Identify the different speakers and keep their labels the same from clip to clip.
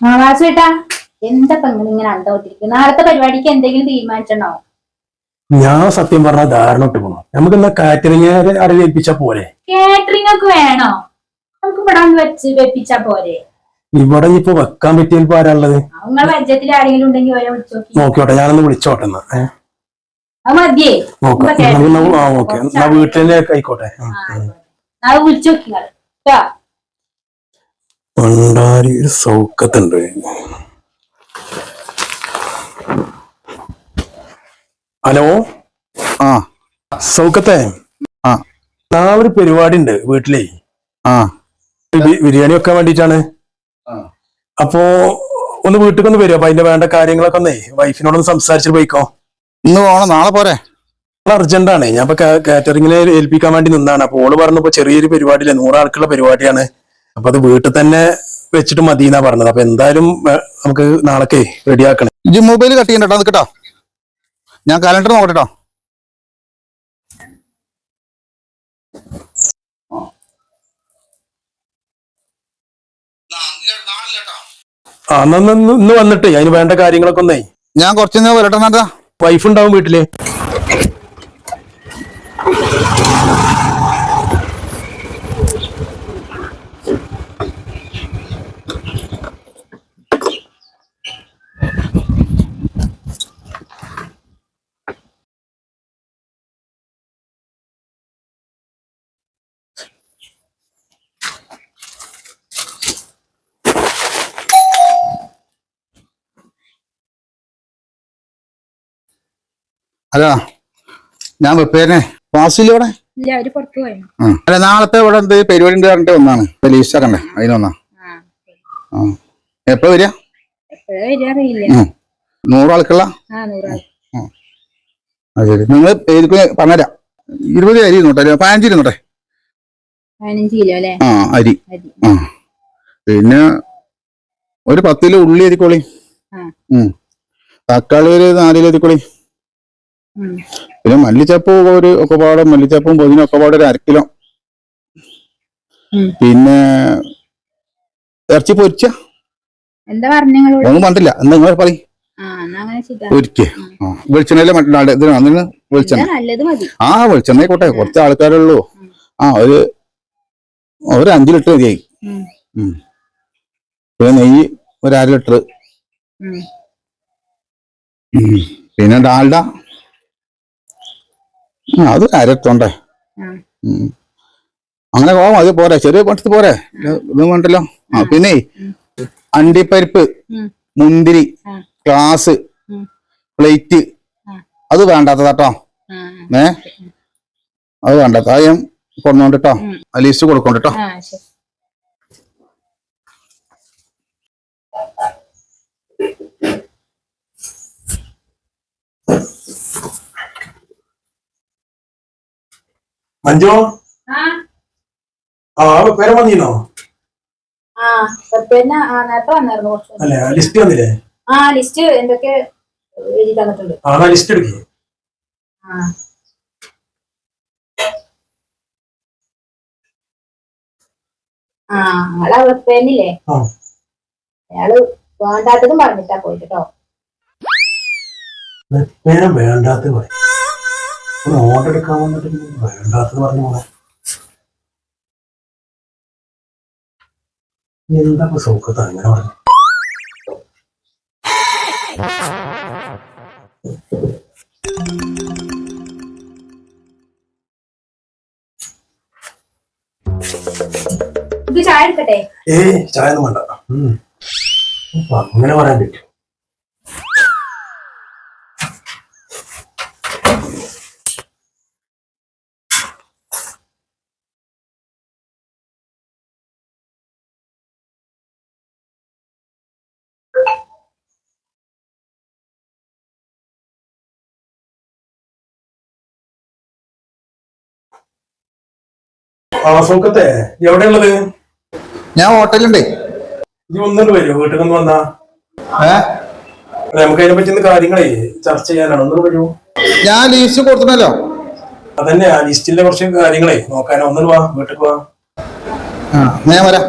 Speaker 1: ആ വാസുവേട്ടാ എന്താ നിങ്ങൾ ഇങ്ങനെ അന്തോട്ടിരിക്കും നാളത്തെ പരിപാടിക്ക് എന്തെങ്കിലും തീരുമാനിച്ചോ
Speaker 2: ഞാൻ സത്യം പറഞ്ഞ ധാരണ ഇട്ട് പോണു. നമുക്ക് എന്നാ കാറ്ററിംഗ് അറിയിപ്പിച്ചാ പോലെ
Speaker 1: കാറ്ററിംഗ് ഒക്കെ വേണോ? നമുക്ക് ഇവിടെ വെച്ച് വെപ്പിച്ച പോലെ
Speaker 2: ഇവിടെ ഇപ്പൊ വെക്കാൻ പറ്റിയ
Speaker 1: ആരാളത് പരിചയത്തിൽ ആരെങ്കിലും ഉണ്ടെങ്കിൽ
Speaker 2: നോക്കിയോട്ടെ ഞാനൊന്ന് വിളിച്ചോട്ടെ എന്നാ ഓക്കെ. വീട്ടിലെ ആയിക്കോട്ടെ.
Speaker 1: വിളിച്ചു നോക്കി നിങ്ങൾ. ട്ടോ?
Speaker 2: പണ്ടാരി ഒരു സൗക്കത്തുണ്ട്. ഹലോ?
Speaker 3: ആ.
Speaker 2: സൗക്കത്തെ?
Speaker 3: ആ.
Speaker 2: നാളെ ഒരു പരിപാടി ഉണ്ട് വീട്ടിലേ.
Speaker 3: ആ.
Speaker 2: ബി- ബിരിയാണി വെക്കാൻ വേണ്ടിട്ടാണ് അപ്പോ ഒന്ന് വീട്ടിൽ ഒന്ന് വരും. അപ്പൊ അതിന്റെ വേണ്ട കാര്യങ്ങളൊക്കെ ഒന്നേ വൈഫിനോടൊന്ന് സംസാരിച്ചിട്ട് പോയിക്കോ.
Speaker 3: ഇന്ന് പോകണം നാളെ പോരെ.
Speaker 2: അർജന്റ് ആണ് ഞാൻ ഇപ്പൊ കാറ്ററിംഗിനെ ഏൽപ്പിക്കാൻ വേണ്ടി നിന്നാണ്. അപ്പൊ ഓൾ പറഞ്ഞപ്പോ ചെറിയൊരു പരിപാടിയില്ല നൂറാൾക്കുള്ള പരിപാടിയാണ്. അപ്പൊ അത് വീട്ടിൽ തന്നെ വെച്ചിട്ട് മതി എന്നാ പറഞ്ഞത്. അപ്പൊ എന്തായാലും നമുക്ക് നാളേക്ക് റെഡിയാക്കണം.
Speaker 3: ഇജ്ജ് മൊബൈൽ കട്ട് ചെയ്യണ്ടോ നിൽക്കട്ടോ ഞാൻ കാലണ്ടർ നോക്കട്ടോ
Speaker 2: ആ ഇന്ന് വന്നിട്ട് അതിന് വേണ്ട കാര്യങ്ങളൊക്കെ ഒന്നേ.
Speaker 3: ഞാൻ കുറച്ചു വരട്ടെ
Speaker 2: വൈഫ് ഉണ്ടാവും വീട്ടിൽ.
Speaker 3: അല്ല ഞാൻ വെപ്പേനെ
Speaker 1: പോയി.
Speaker 3: അല്ല നാളത്തെ ഇവിടെ എന്ത് പരിപാടി ഉണ്ട് പറഞ്ഞിട്ട് ഒന്നാണ് ലീസ്റ്റ് ആക്കണ്ടേ അതിനൊന്നാ എപ്പോ വരിക. നൂറാൾക്കുള്ള
Speaker 1: ആ
Speaker 3: ശരി. നിങ്ങൾ പറഞ്ഞരാ പറഞ്ഞുതരാം. ഇരുപത് അരി ഇരുന്നോട്ടെ പതിനഞ്ച് ഇരുന്നോട്ടെ? ആ അരി. ആ. പിന്നെ ഒരു പത്ത് കിലോ ഉള്ളി അരിക്കോളി തക്കാളി ഒരു നാല് കിലോ അരിക്കോളി. പിന്നെ മല്ലിച്ചപ്പ് ഒരു ഒക്കെപാട് മല്ലിച്ചപ്പും പൊതിനും ഒക്കെ പാടെ ഒരു അരക്കിലോ കിലോ. പിന്നെ ഇറച്ചി പൊരിച്ച?
Speaker 1: എന്താ പറഞ്ഞു
Speaker 3: ഒന്നും പറഞ്ഞില്ല എന്താ നിങ്ങൾ പറയും. പൊരിക്കേ. ആ. വെളിച്ചെണ്ണയിലെ മറ്റേ ഇതിന് അതിന് വെളിച്ചെണ്ണ. ആ വെളിച്ചെണ്ണ ആയിക്കോട്ടെ. കുറച്ച് ആൾക്കാരുള്ളൂ. ആ ഒരു ഒരു അഞ്ചു ലിറ്റർ മതിയായി. പിന്നെ നെയ്യ് ഒരു അര ലിറ്റർ. പിന്നെ ഡാൽഡ. അത് അരത്തോണ്ടേ. അങ്ങനെ പോവാം അത് പോരെ. ചെറിയ പട്ടത്ത് പോരെ. ഇത് വേണ്ടല്ലോ. ആ പിന്നെ അണ്ടിപ്പരിപ്പ് മുന്തിരി ഗ്ലാസ് പ്ലേറ്റ്. അത് വേണ്ടാത്തതാട്ടോ ഏ? അത് വേണ്ടാത്ത അത് ഞാൻ കൊണ്ടോണ്ട് കേട്ടോ
Speaker 1: ഉം.
Speaker 3: ആ ലിസ്റ്റ് കൊടുക്കോണ്ട്
Speaker 2: മഞ്ജു
Speaker 1: ആ.
Speaker 2: പേരെ വന്നീന്നോ അല്ലെ ലിസ്റ്റ് വന്നില്ലേ?
Speaker 1: ആ ലിസ്റ്റ് എന്തൊക്കെ എഴുതി തന്നിട്ടുണ്ട്.
Speaker 2: ആ ലിസ്റ്റ് എടുക്കേ.
Speaker 1: ആ. നിങ്ങളെ വെപ്പേനില്ലേ? അയാൾ വേണ്ടാത്തതും പറഞ്ഞിട്ടാ പോയിട്ടോ
Speaker 2: പേരെ വേണ്ടാത്തത് പറയും ഒരു ഓർഡർ എടുക്കാൻ വന്നിട്ട് വേണ്ടാത്തത് പറഞ്ഞു പോണെ എന്താ സൗഖ്യത്ത അങ്ങനെ പറഞ്ഞു?
Speaker 1: ചായ എടുക്കട്ടെ?
Speaker 2: ഏയ് ചായ ഒന്നും വേണ്ട. അങ്ങനെ പറയാൻ പറ്റും. ആ സൗഖ്യത്തെ എവിടെയുള്ളത്?
Speaker 3: ഞാൻ ഹോട്ടലുണ്ട്
Speaker 2: ഇനി ഒന്നുകൊണ്ട് വരുമോ വീട്ടിൽ നിന്ന് വന്നാ.
Speaker 3: ഏ?
Speaker 2: നമുക്ക് അതിനെ പറ്റി കാര്യങ്ങളെ ചർച്ച ചെയ്യാനാണ്. ഒന്നും വരുമോ
Speaker 3: ഞാൻ ലീസ്റ്റ് കൊടുത്തണല്ലോ.
Speaker 2: അതന്നെ ആ ലിസ്റ്റിലെ കുറച്ച് കാര്യങ്ങളെ നോക്കാനോ. ഒന്നും വാ വീട്ടിൽ വാ.
Speaker 3: ആ ഞാൻ വരാം.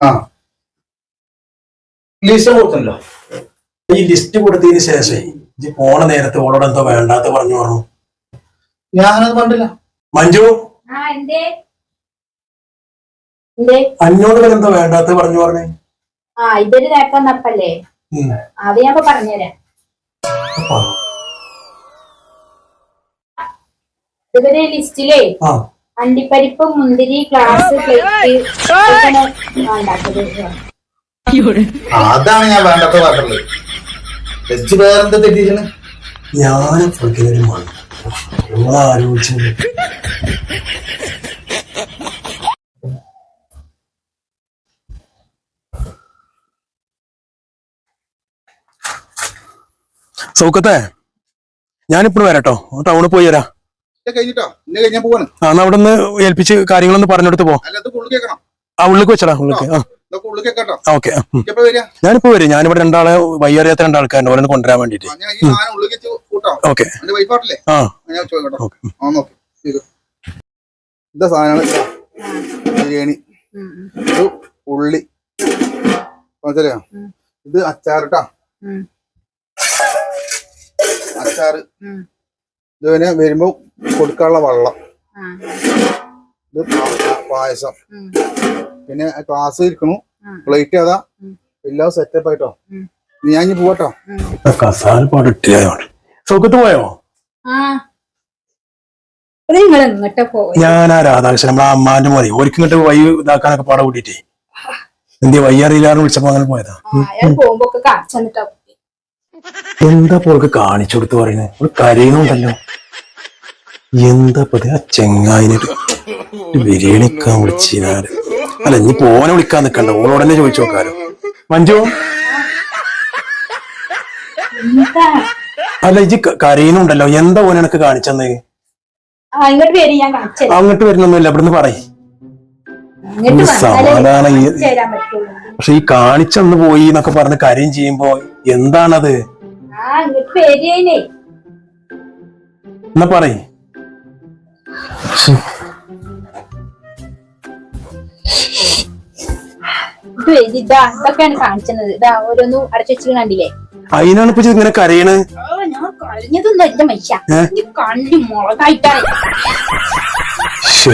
Speaker 3: ആ. ലിസ്റ്റ് കൊടുത്തല്ലോ
Speaker 2: ഈ ലിസ്റ്റ് കൊടുത്തതിന് ശേഷം ഇത് പോണ നേരത്തെ ഓളോട് എന്തോ വേണ്ടാത്ത പറഞ്ഞു പറഞ്ഞു.
Speaker 3: ഞാനത് കണ്ടില്ല
Speaker 2: മഞ്ജു?
Speaker 1: ആ എന്തേ? എന്തേ?
Speaker 2: അന്നോട് എന്തോ വേണ്ടാത്ത പറഞ്ഞു പറഞ്ഞേ.
Speaker 1: ആ ഇതൊരു
Speaker 2: ഉം.
Speaker 1: അത് ഞാൻ പറഞ്ഞുതരാം. ഇവർ ലിസ്റ്റിലേ
Speaker 2: ആ.
Speaker 1: അണ്ടിപ്പരിപ്പ് മുന്തിരി ഗ്ലാസ് പ്ലേറ്റ്
Speaker 3: അതാണ് ഞാൻ വേണ്ടത് പറഞ്ഞത്. വെച്ച് വേറെന്താ തെറ്റിയിരുന്നു
Speaker 2: ആലോചിച്ചു സൗക്കത്തെ ഞാനിപ്പോഴും വരാട്ടോ. ടൗണിൽ പോയി വരാം.
Speaker 3: കഴിഞ്ഞിട്ടോ? ഇന്നെ കഴിഞ്ഞാൽ പോവാണ്.
Speaker 2: ആ എന്നാ അവിടെ നിന്ന് ഏൽപ്പിച്ച് കാര്യങ്ങളൊന്ന് പറഞ്ഞെടുത്ത് പോ.
Speaker 3: അത് ഉള്ളു കേൾക്കണം.
Speaker 2: ആ വെച്ചടാ ആ.
Speaker 3: ഇതൊക്കെ ഉള്ളു കേൾക്കട്ടോ.
Speaker 2: ഓക്കെ.
Speaker 3: വരിക.
Speaker 2: ഞാനിപ്പോ വരും. ഞാനിവിടെ രണ്ടാളെ വയ്യറിയാത്ത രണ്ടാൾക്കാരുണ്ട് ഓരോന്ന് കൊണ്ടുവരാൻ വേണ്ടിട്ട്
Speaker 3: ഞാൻ ഈ സാധനം കൂട്ടോ?
Speaker 2: ഓക്കെ.
Speaker 3: എന്റെ വൈഫാട്ടില്ലേ
Speaker 2: ആ.
Speaker 3: ഞാൻ ചോദിക്കട്ടോ.
Speaker 2: ഓക്കെ.
Speaker 3: ആ നോക്കി. ഇത്. ബിരിയാണി. ഇത് ഉള്ളി. മനസ്സിലായോ. ഇത് അച്ചാർ
Speaker 1: ഉം.
Speaker 3: അച്ചാറ് ഇത് പിന്നെ വരുമ്പോ കൊടുക്കാനുള്ള വെള്ളം. ഇത് പായസം. പിന്നെ ക്ലാസ് ഇരിക്കണു. പ്ലേറ്റ് അതാ. എല്ലാം സെറ്റപ്പ് ആയിട്ടോ? ഞാൻ ഇനി പോവട്ടോ?
Speaker 2: കസാല പാടിട്ടില്ലായോണ്ട് സൗക്കത്ത് പോയോ? ഞാൻ ആ രാധാകൃഷ്ണൻ നമ്മളെ അമ്മാന്റെ മതി ഓർക്ക് ഇങ്ങോട്ട് വൈ ഇതാക്കാനൊക്കെ പാടെ കൂട്ടിട്ടേ എന്തിയാ? വയ്യാറിയില്ലാന്ന് വിളിച്ചപ്പോ അങ്ങനെ പോയതാ.
Speaker 1: പോകുമ്പോ കാണിച്ചു.
Speaker 2: എന്താ പോൾക്ക് കാണിച്ചു കൊടുത്ത് പറയുന്നത് ഒരു കരയുന്നുണ്ടല്ലോ എന്താ പതി ആ ചെങ്ങായിനൊരു ബിരിയാണിക്കാൻ വിളിച്ചിനാല് അല്ല ഇനി പോനെ വിളിക്കാൻ നിക്കണ്ട. ഓളോട് തന്നെ ചോദിച്ചു നോക്കാലോ മഞ്ജു? അല്ല ഇജി കരയുന്നുണ്ടല്ലോ എന്താ ഓനെ എനിക്ക് കാണിച്ചെന്ന് അങ്ങോട്ട് വരുന്നൊന്നുമില്ല ഇവിടുന്ന് പറയ്. സമാധാനം പക്ഷെ ഈ കാണിച്ചന്ന് പോയി എന്നൊക്കെ പറഞ്ഞ് കരയും ചെയ്യുമ്പോ എന്താണത്? എന്നാ പറയ്.
Speaker 1: ഇതൊക്കെയാണ് കാണിച്ചത്. ഇതാ ഓരോന്നും അടച്ചു വെച്ചിട്ട് കണ്ടില്ലേ?
Speaker 2: അതിനാണ് ഇപ്പൊ ഇങ്ങനെ കരയണ്?
Speaker 1: ഞാൻ എന്റെ മനുഷ്യ. മുളകായിട്ടാണ്.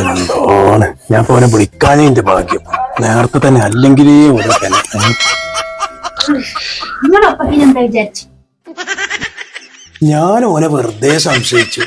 Speaker 2: എന്താണ്? ഞാൻ ഇപ്പൊ അവനെ വിളിക്കാനേ എന്റെ ഭാഗ്യം. നേരത്തെ തന്നെ അല്ലെങ്കിലേ ഒരു കന
Speaker 1: നിങ്ങളൊപ്പം പിന്നെ എന്താ വിചാരിച്ചു?
Speaker 2: ഞാൻ ഓനെ വെറുതെ സംശയിച്ചു.